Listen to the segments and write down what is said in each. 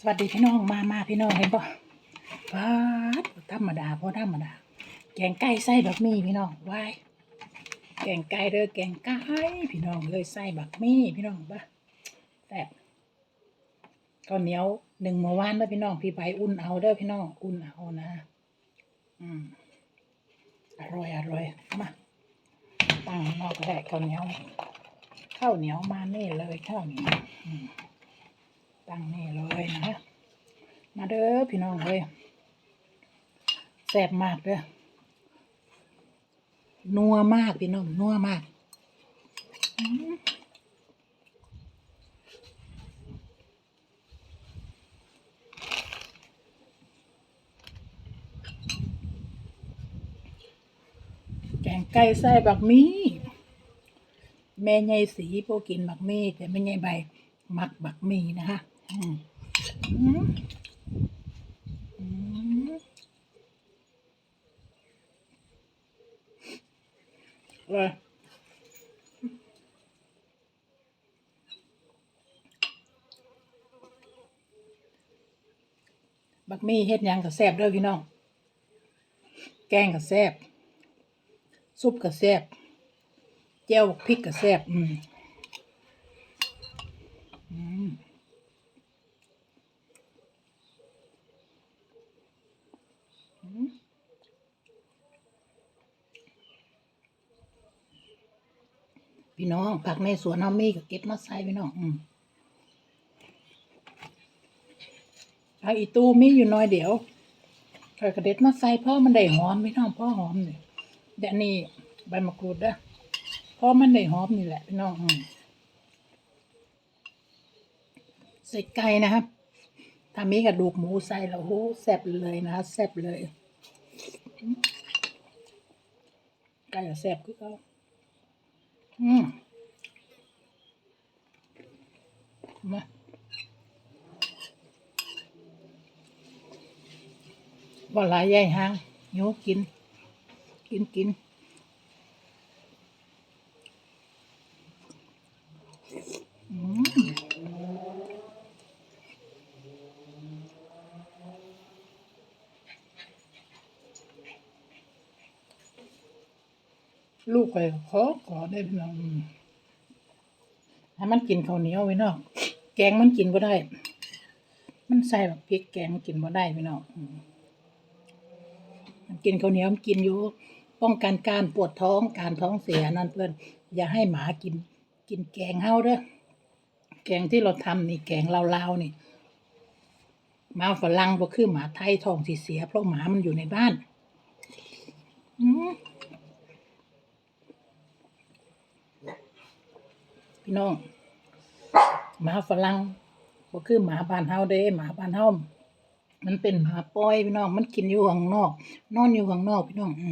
สวัสดีพี่น้องมามาพี่น้องเห็นปะฟาธรรมดาพอธรรมดา แกงไก่ไส้บักมี่พี่น้องวายแกงไก่เด้อแกงไก่พี่น้องเลยไส้บักมี่พี่น้องปะแซ่บข้าวเหนียวหนึ่งเมื่อวานเด้อพี่น้องพี่ไปอุ่นเอาเด้อพี่น้องอุ่นเอานะ อืมอร่อยอร่อยมาตั้งนอกก็ได้ข้าวเหนียวข้าวเหนียวมานี่เลยข้าวเหนียวอืม ตั้งนี่เลยนะมาเด้อพี่น้องเลยแซ่บมากเด้อนัวมากพี่น้องนัวมากแกงไก่ใส่บักมี่แม่ใหญ่สีโปกินบักมี่แต่แม่ใหญ่ใบมักบักมี่นะคะ อืมอืมอืมเลยบักมี่เฮ็ดยังกับแซบเด้อพี่น้อง แกงกับแซบซุปกับแซบแจ่วพริกกับแซบอืมอืม พี่น้องผักในสวนเอามีก็เก็บมาใส่พี่น้องอืมผักอีตูมีอยู่น้อยเดียวข้อยกระเด็ดมาใส่พราะมันได้หอมพี่น้องพราะหอมนี่เดี๋ยวนี้ใบมะกรูดเด้อเพราะมันได้หอมนี่แหละพี่น้องอืมใส่ไก่นะครับถ้ามีกระดูกหมูใส่แล้วโหแซ่บเลยนะแซ่บเลยไก่แซ่บคือเขา อืมมาบ่หลายใหญ่หางโยกิน กินกินอืม ลูกไปขอขอได้พี่น้องอืมให้มันกินข้าวเหนียวไว้นาะแกงมันกินบ่ได้ มันใส่แบบพริกแกงมันกินบ่ได้พี่น้องมันกินข้าวเหนียวมันกินอยู่ ป้องกันการปวดท้องการท้องเสียนั่นเพื่อนอย่าให้หมากิน กินแกงเฮาเด้อแกงที่เราทำนี่แกงลาวๆนี่หมาฝรั่งบ่คือหมาไทยท้องสิเสีย เพราะหมามันอยู่ในบ้าน อืม พี่น้อง หมาฝรั่งก็คือหมาบ้านเฮาเด้หมาบ้านเฮามันเป็นหมาปล่อยพี่น้อง มันกินอยู่ข้างนอก นอนอยู่ข้างนอกพี่น้องอื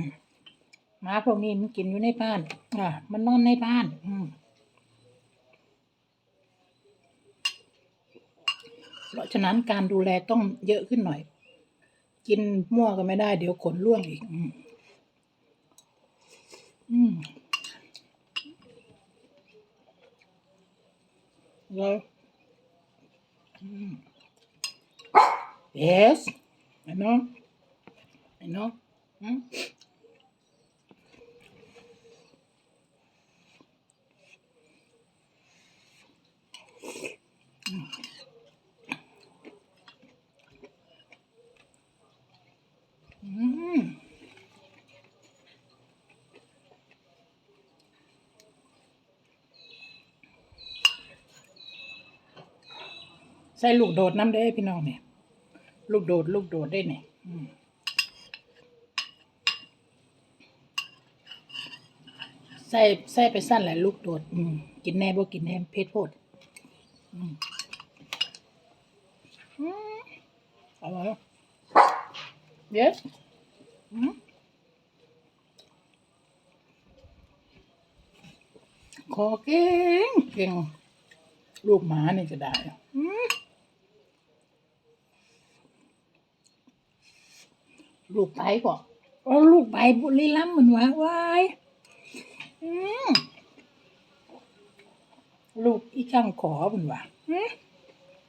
หมาพวกนี้มันกินอยู่ในบ้าน อ่ามันนอนในบ้าน อืเพราะฉะนั้นการดูแลต้องเยอะขึ้นหน่อย กินมั่วก็ไม่ได้ เดี๋ยวขนร่วงอีก อืม Well, yes, ano, ano, hmm? ใส่ลูกโดดน้ำได้พี่น้องเนี่ยลูกโดดลูกโดดได้เนี่ยใส่ใส่ไปสั้นแหละลูกโดด อืมกินแน่บ่กินแน่เพชรโพดอืมอืมอร่อย yes อืมขอเก่งเก่งลูกหมานี่ก็ได้อืม ลูกไปก่อนโอ้ลูกไปบุรีรัมย์เหมือนวะวายอืมลูกอีช่างขอเหมือนวะอืม